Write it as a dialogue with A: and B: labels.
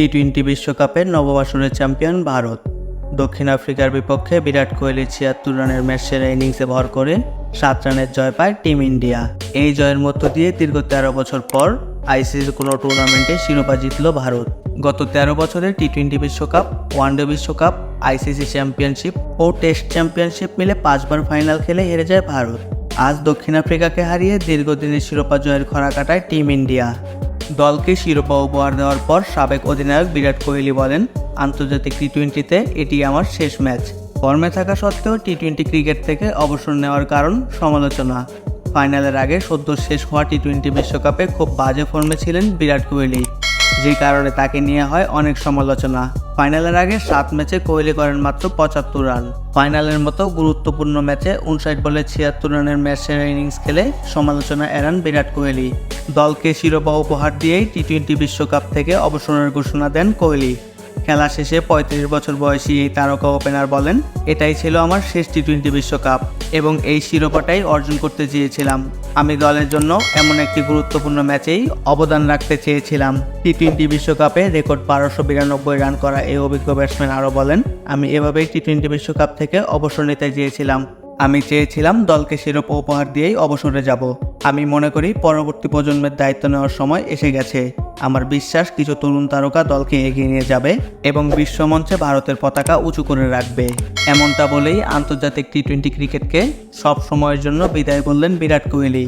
A: T twenty বিশ্বকাপের নববাসনের champion Bharat. দক্ষিণ আফ্রিকার বিপক্ষে বিরাট কোহলি ছিয়াত্তর রানের ম্যাচ ইনিংসে ভর করে সাত রানের জয় পায় টিম ইন্ডিয়া। এই জয়ের মধ্য দিয়ে দীর্ঘ তেরো বছর পর আইসিসির কোনো টুর্নামেন্টে শিরোপা জিতল ভারত। গত তেরো বছরের টি টোয়েন্টি বিশ্বকাপ, ওয়ানডে বিশ্বকাপ, আইসিসি চ্যাম্পিয়নশিপ ও টেস্ট চ্যাম্পিয়নশিপ মিলে পাঁচবার ফাইনাল খেলে হেরে যায় ভারত। আজ দক্ষিণ আফ্রিকাকে হারিয়ে দীর্ঘদিনের শিরোপা জয়ের খরা কাটায় টিম ইন্ডিয়া। দলকে শিরোপা উপহার দেওয়ার পর সাবেক অধিনায়ক বিরাট কোহলি বলেন, আন্তর্জাতিক টি টোয়েন্টিতে এটি আমার শেষ ম্যাচ। ফর্মে থাকা সত্ত্বেও টি টোয়েন্টি ক্রিকেট থেকে অবসর নেওয়ার কারণ সমালোচনা। ফাইনালের আগে সদ্য শেষ হওয়া টি টোয়েন্টি বিশ্বকাপে খুব বাজে ফর্মে ছিলেন বিরাট কোহলি, যে কারণে তাকে নিয়ে হয় অনেক সমালোচনা। ফাইনালের আগে সাত ম্যাচে কোহলি করেন মাত্র পঁচাত্তর রান। ফাইনালের মতো গুরুত্বপূর্ণ ম্যাচে উনষাট বলে ছিয়াত্তর রানের ম্যাচ ইনিংস খেলে সমালোচনা এড়ান বিরাট কোহলি। দলকে শিরোপা উপহার দিয়েই টি টোয়েন্টি বিশ্বকাপ থেকে অবসরের ঘোষণা দেন কোহলি। খেলা শেষে পঁয়ত্রিশ বছর বয়সী এই তারকা ওপেনার বলেন, এটাই ছিল আমার শেষ টি টোয়েন্টি বিশ্বকাপ এবং এই শিরোপাটাই অর্জন করতে চেয়েছিলাম। আমি দলের জন্য এমন একটি গুরুত্বপূর্ণ ম্যাচেই অবদান রাখতে চেয়েছিলাম। টি টোয়েন্টি বিশ্বকাপে রেকর্ড বারোশো বিরানব্বই রান করা এই অভিজ্ঞ ব্যাটসম্যান আরও বলেন, আমি এভাবেই টি টোয়েন্টি বিশ্বকাপ থেকে অবসর নিতে চেয়েছিলাম। আমি চেয়েছিলাম দলকে শিরোপা উপহার দিয়েই অবসরে যাব। আমি মনে করি পরবর্তী প্রজন্মের দায়িত্ব নেওয়ার সময় এসে গেছে। আমার বিশ্বাস কিছু তরুণ তারকা দলকে এগিয়ে নিয়ে যাবে এবং বিশ্বমঞ্চে ভারতের পতাকা উঁচু করে রাখবে। এমনটা বলেই আন্তর্জাতিক টি টোয়েন্টি ক্রিকেটকে সব সময়ের জন্য বিদায় বললেন বিরাট কোহলি।